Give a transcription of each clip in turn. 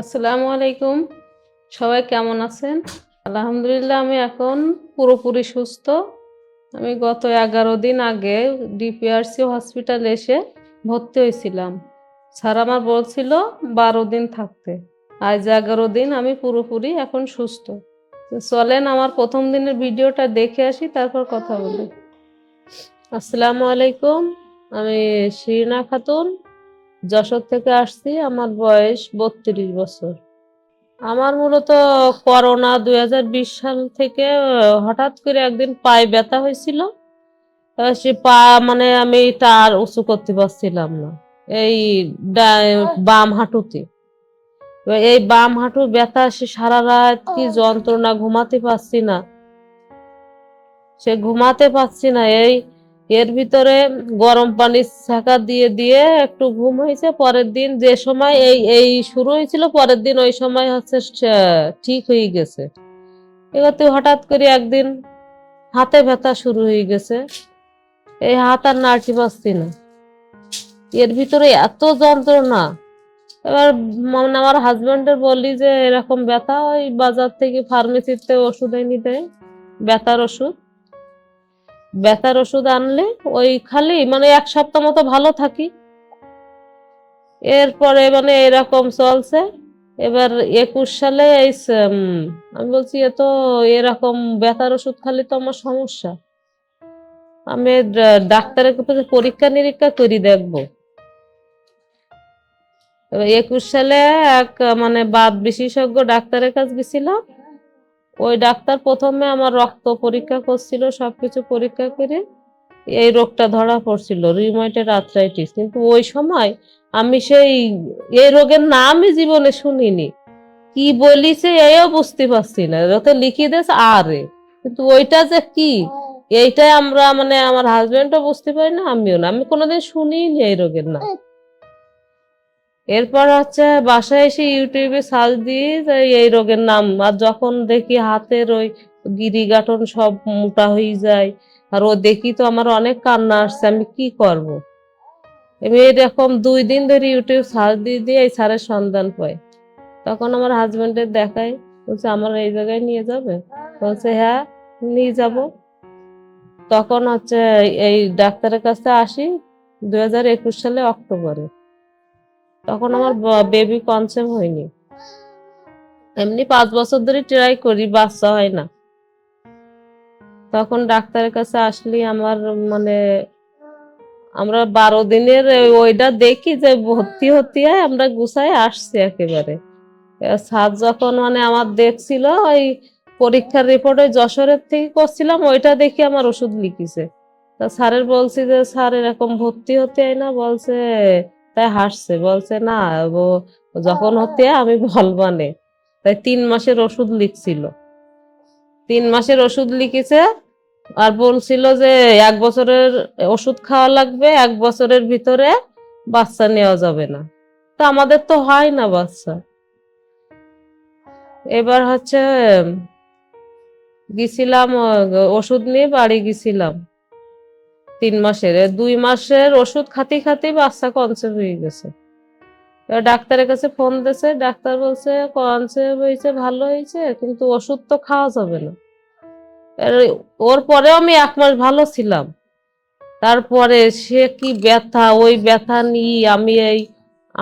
আসসালামু আলাইকুম। সবাই কেমন আছেন? আলহামদুলিল্লাহ, আমি এখন পুরোপুরি সুস্থ। আমি গত এগারো দিন আগে ডিপিআরসি হসপিটাল এসে ভর্তি হয়েছিলাম। স্যার আমার বলছিল বারো দিন থাকতে। আজ এগারো দিন আমি পুরোপুরি এখন সুস্থ। চলেন আমার প্রথম দিনের ভিডিওটা দেখে আসি, তারপর কথা বলি। আসসালামু আলাইকুম, আমি শিরিনা খাতুন যশোর থেকে আসছি, আমার বয়স বত্রিশ বছর। আমার মূলত করোনা দুই হাজার বিশ সাল থেকে হঠাৎ করে একদিন পায়ে ব্যথা হয়েছিল। সে পা মানে আমি তার উঁচু করতে পারছিলাম না। এই বাম হাঁটুতে। এই বাম হাঁটু ব্যথা, সে সারা রাত কি যন্ত্রণা, ঘুমাতে পারছি না। সে ঘুমাতে পারছি না, এই এর ভিতরে গরম পানি ছাকা দিয়ে দিয়ে একটু ঘুম হয়েছে, পরের দিন যে সময় এই এই শুরু হয়েছিল, পরের দিন ওই সময় হচ্ছে ঠিক হয়ে গেছে। এগোতে হঠাৎ করে একদিন হাতে ব্যথা শুরু হয়ে গেছে। এই হাত আর নাড়তে পারছি না। এর ভিতরে এত যন্ত্রণা। এবার মানে আমার হাজবেন্ডের বলি যে, এরকম ব্যথা ওই বাজার থেকে ফার্মেসিতে ওষুধ এনে দেয়, ব্যথার ওষুধ। ব্যথার ওষুধ আনলে ওই খালি মানে এক সপ্তাহ মতো ভালো থাকি। এরপরে মানে এরকম চলছে। এবার একুশ সালে এই আমি বলছি এ তো এরকম ব্যথার ওষুধ খালি তো আমার সমস্যা। আমি ডাক্তারের কাছে পরীক্ষা নিরীক্ষা করি দেখব। একুশ সালে এক মানে বাত বিশেষজ্ঞ ডাক্তারের কাছে গেছিলাম। ওই ডাক্তার প্রথমে আমার রক্ত পরীক্ষা করছিল, সবকিছু পরীক্ষা করে এই রোগটা ধরা পড়ছিল রিউমাইটেড আর্থ্রাইটিস কিন্তু ওই সময় আমি সেই এই রোগের নামই জীবনে শুনিনি। কি বলিছে এও বুঝতে পারছি না। ওতে লিখে দিয়েছে আরে কিন্তু ওইটা যে কি, এইটাই আমরা মানে আমার হাজবেন্ডও বুঝতে পারি না, আমিও না। আমি কোনোদিন শুনিনি এই রোগের নাম। এরপর হচ্ছে বাসায় এসে ইউটিউবে সার্চ দিয়ে এই রোগের নাম, আর যখন দেখি হাতের ওই গিরি গাঠন সব মোটা হয়ে যায়, আর ও দেখি তো আমার অনেক কান্না আসছে, আমি কি করব। আমি এরকম দুই দিন ধরে ইউটিউব সার্চ দিয়ে দিয়ে এই স্যারের সন্ধান পাই তখন আমার হাজব্যান্ডের দেখায়, বলছে, আমার এই জায়গায় নিয়ে যাবে? বলছে হ্যাঁ নিয়ে যাব। তখন হচ্ছে এই ডাক্তারের কাছে আসি দু হাজার একুশ সালে অক্টোবরে। তখন আমার বেবি কনসেপ্ট হয়নি। এমনি পাঁচ বছর ধরে ট্রাই করি, বাচ্চা হয় না। তখন ডাক্তারের কাছে আসলে, আমার মানে আমরা বারো দিনের ওইটা দেখি যে ভর্তি হতে হয় আমরা গুছাই আসছি একেবারে। স্যার যখন মানে আমার দেখছিল, ওই পরীক্ষার রিপোর্ট ওই যশোরের থেকে করছিলাম, ওইটা দেখি আমার ওষুধ লিখিছে। তা স্যারের বলছি যে, স্যার, এরকম ভর্তি হতে হয় না। বলছে তাই হাসছে বলছে না ও যখন হতে আমি বলবানে। তাই তিন মাসের ওষুধ লিখছিল। তিন মাসের ওষুধ লিখেছে আর বলছিল যে এক বছরের ওষুধ খাওয়া লাগবে এক বছরের ভিতরে বাচ্চা নেওয়া যাবে না। তা আমাদের তো হয় না বাচ্চা। এবার হচ্ছে গেছিলাম ওষুধ নিয়ে বাড়ি গেছিলাম তিন মাসের। দুই মাসের ওষুধ খাতে খাতে বাচ্চা কনসেপ্ট হয়ে গেছে। ডাক্তারের কাছে ফোন দিয়েছে ডাক্তার বলছে কনসেপ্ট হয়েছে, ভালো হয়েছে, কিন্তু ওষুধ তো খাওয়া যাবে না। ওর পরেও আমি এক মাস ভালো ছিলাম। তারপরে সে কি ব্যথা, ওই ব্যথা নিয়ে আমি এই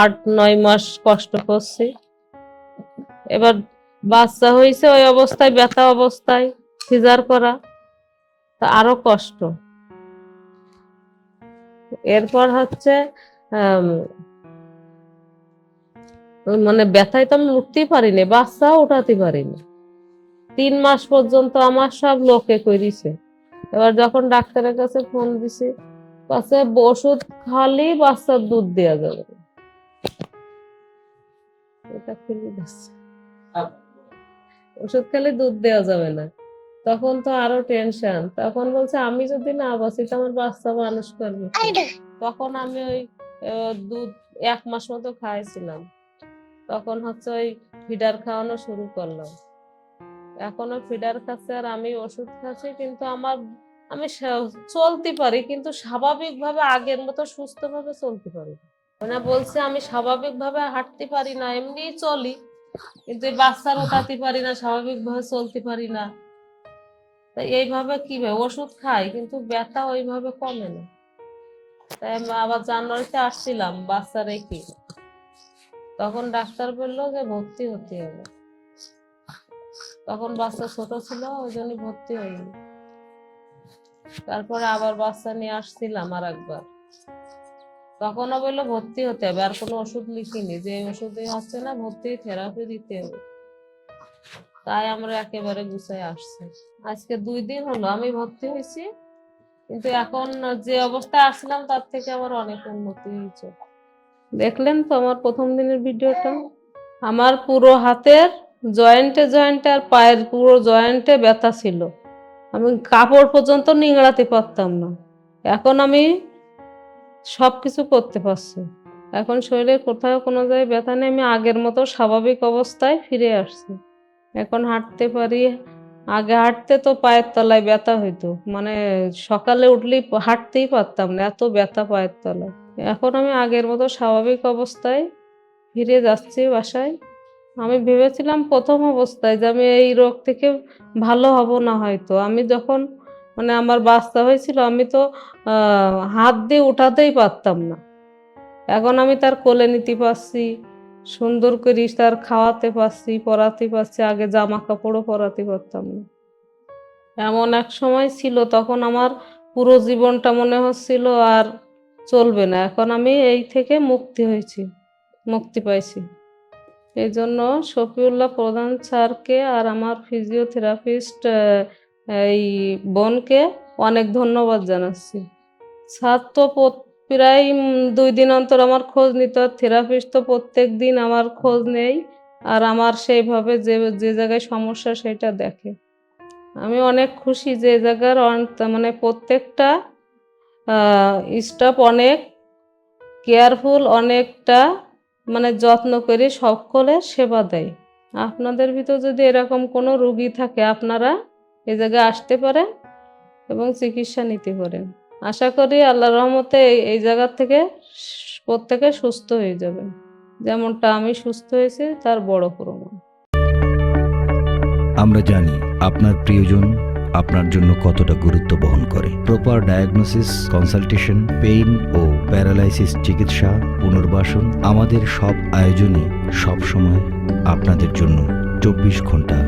আট, নয় মাস কষ্ট করছি। এবার বাচ্চা হয়েছে ওই অবস্থায়, ব্যথা অবস্থায় সিজার করা। তা আরও কষ্ট। এরপর হচ্ছে মানে ব্যথায় তো আমি উঠতেই পারিনি বাচ্চা উঠাতে পারিনি। তিন মাস পর্যন্ত আমার সব লোকে করিছে এবার যখন ডাক্তারের কাছে ফোন দিছি, কাছে ওষুধ খালি বাচ্চার দুধ দেওয়া যাবে। এটা ওষুধ খালি দুধ দেওয়া যাবে না। তখন তো আরও টেনশন তখন বলছে আমি যদি না বাঁচি তো আমার বাচ্চা মানুষ করবে তখন আমি ওই দুধ এক মাস মতো খাইছিলাম। তখন হচ্ছে ওই ফিডার খাওয়ানো শুরু করলাম। এখনও ফিডার খাচ্ছে আর আমি ওষুধ খাচ্ছি কিন্তু আমার আমি চলতে পারি কিন্তু স্বাভাবিকভাবে আগের মতো সুস্থভাবে চলতে পারি না। মানে বলছে আমি স্বাভাবিকভাবে হাঁটতে পারি না এমনিই চলি। কিন্তু বাচ্চার ওঠাতে পারি না স্বাভাবিকভাবে চলতে পারি না। তা এইভাবে কীভাবে ওষুধ খাই, কিন্তু ব্যথা ওইভাবে কমে না। তাই আবার জানুয়ারিতে আসছিলাম বাচ্চা রেখে তখন ডাক্তার বলল যে ভর্তি হতে হবে। তখন বাচ্চা ছোট ছিল, ওই জন্য ভর্তি হয়নি। তারপরে আবার বাচ্চা নিয়ে আসছিলাম আর একবার তখনও বলল ভর্তি হতে হবে, আর কোনো ওষুধ লিখিনি। যে ওষুধে হচ্ছে না, ভর্তি থেরাপি দিতে হবে। তাই আমরা একেবারে গুছাই আসছি। আজকে দুই দিন হলো আমি ভর্তি হয়েছি, কিন্তু এখন যে অবস্থায় আসলাম তার থেকে আমার অনেক উন্নতি হয়েছে। দেখলেন তো আমার প্রথম দিনের ভিডিওটা? আমার পুরো হাতের জয়েন্টে জয়েন্টে আর পায়ের পুরো জয়েন্টে ব্যথা ছিল। আমি কাপড় পর্যন্ত নিংড়াতে পারতাম না। এখন আমি সব কিছু করতে পারছি। এখন শরীরের কোথাও কোনো জায়গায় ব্যথা নেই, আমি আগের মতো স্বাভাবিক অবস্থায় ফিরে আসছি। এখন হাঁটতে পারি। আগে হাঁটতে তো পায়ের তলায় ব্যথা হইতো। মানে সকালে উঠলেই হাঁটতেই পারতাম না, এত ব্যথা পায়ের তলায়। এখন আমি আগের মতো স্বাভাবিক অবস্থায় ফিরে যাচ্ছি বাসায়। আমি ভেবেছিলাম প্রথম অবস্থায় যে আমি এই রোগ থেকে ভালো হব না হয়তো। আমি যখন মানে আমার বাচ্চা হয়েছিল, আমি তো হাত দিয়ে উঠাতেই পারতাম না। এখন আমি তার কোলে নিতে পারছি। সুন্দর করে তার খাওয়াতে পারছি পরাতে পারছি, আগে জামা কাপড়ও পরাতে পারতাম না। এমন এক সময় ছিল, তখন আমার পুরো জীবনটা মনে হচ্ছিল আর চলবে না। এখন আমি এই থেকে মুক্তি হয়েছি, মুক্তি পাইছি। এই জন্য শফিউল্লাহ প্রধান স্যারকে আর আমার ফিজিওথেরাপিস্ট এই বোনকে অনেক ধন্যবাদ জানাচ্ছি। স্যার তো প্রায় দুই দিন অন্তর আমার খোঁজ নিত থেরাপিস্ট তো প্রত্যেক দিন আমার খোঁজ নেই। আর আমার সেইভাবে যে যে জায়গায় সমস্যা সেটা দেখে। আমি অনেক খুশি যে জায়গার মানে প্রত্যেকটা স্টাফ অনেক কেয়ারফুল অনেকটা মানে যত্ন করে সকলের সেবা দেয়। আপনাদের ভিতর যদি এরকম কোনো রুগী থাকে, আপনারা এ জায়গায় আসতে পারেন এবং চিকিৎসা নিতে পারেন। আশা করি আল্লাহ রহমতে এই জায়গা থেকে প্রত্যেকে সুস্থ হয়ে যাবেন যেমনটা আমি সুস্থ হয়েছি, তার বড় প্রমাণ। আমরা জানি আপনার প্রিয়জন আপনার জন্য কতটা গুরুত্ব বহন করে। প্রপার ডায়াগনোসিস কনসালটেশন পেইন ও প্যারালাইসিস চিকিৎসা, পুনর্বাসন আমাদের সব আয়োজনই সব সময় আপনাদের জন্য চব্বিশ ঘণ্টা